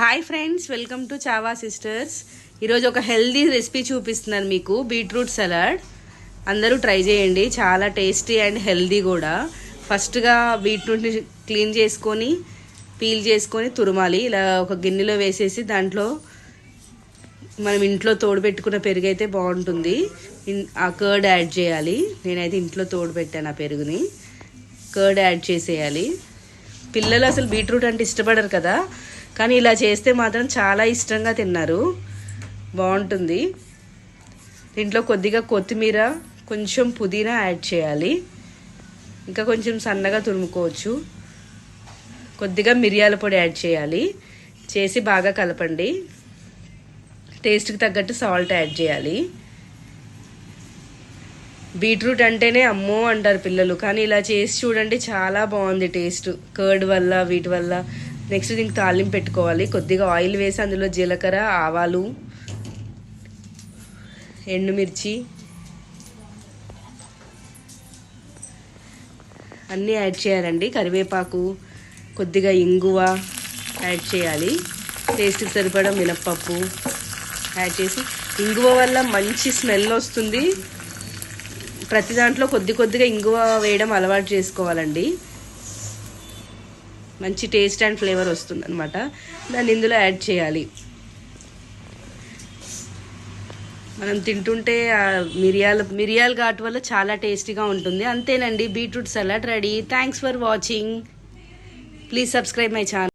Hi friends welcome to Chava sisters ఈరోజు ఒక healthy recipe చూపిస్తున్నాను మీకు బీట్రూట్ సలాడ్ అందరూ ట్రై చేయండి చాలా టేస్టీ అండ్ హెల్దీ కూడా. ఫస్ట్గా బీట్రూట్ని క్లీన్ చేసుకొని పీల్ చేసుకొని తురుమాలి. ఇలా ఒక గిన్నెలో వేసేసి దాంట్లో మనం ఇంట్లో తోడు పెట్టుకున్న పెరుగు అయితే బాగుంటుంది. ఆ కర్డ్ యాడ్ చేయాలి. నేనైతే ఇంట్లో తోడు పెట్టాను ఆ పెరుగుని. కర్డ్ యాడ్ చేసేయాలి. పిల్లలు అసలు బీట్రూట్ అంటే ఇష్టపడరు కదా. కానీ ఇలా చేస్తే మాత్రం చాలా ఇష్టంగా తిన్నారు. బాగుంటుంది. దీంట్లో కొద్దిగా కొత్తిమీర కొంచెం పుదీనా యాడ్ చేయాలి. ఇంకా కొంచెం సన్నగా తురుముకోవచ్చు. కొద్దిగా మిరియాల పొడి యాడ్ చేయాలి. చేసి బాగా కలపండి. టేస్ట్కి తగ్గట్టు సాల్ట్ యాడ్ చేయాలి. బీట్రూట్ అంటేనే అమ్మో అంటారు పిల్లలు. కానీ ఇలా చేసి చూడండి చాలా బాగుంది టేస్ట్. కర్డ్ వల్ల వీటి వల్ల నెక్స్ట్ దీనికి తాలింపు పెట్టుకోవాలి. కొద్దిగా ఆయిల్ వేసి అందులో జీలకర్ర ఆవాలు ఎండుమిర్చి అన్నీ యాడ్ చేయాలండి. కరివేపాకు కొద్దిగా ఇంగువ యాడ్ చేయాలి. టేస్ట్ సరిపడా మినప్పప్పు యాడ్ చేసి ఇంగువ వల్ల మంచి స్మెల్ వస్తుంది. ప్రతి దాంట్లో కొద్ది కొద్దిగా ఇంగువ వేయడం అలవాటు చేసుకోవాలండి. మంచి టేస్ట్ అండ్ ఫ్లేవర్ వస్తుంది అనమాట దాన్ని ఇందులో యాడ్ చేయాలి. మనం తింటుంటే మిరియాల మిరియాల ఘాటు వల్ల చాలా టేస్టీగా ఉంటుంది. అంతేనండి beetroot salad ready. Thanks for watching please subscribe my channel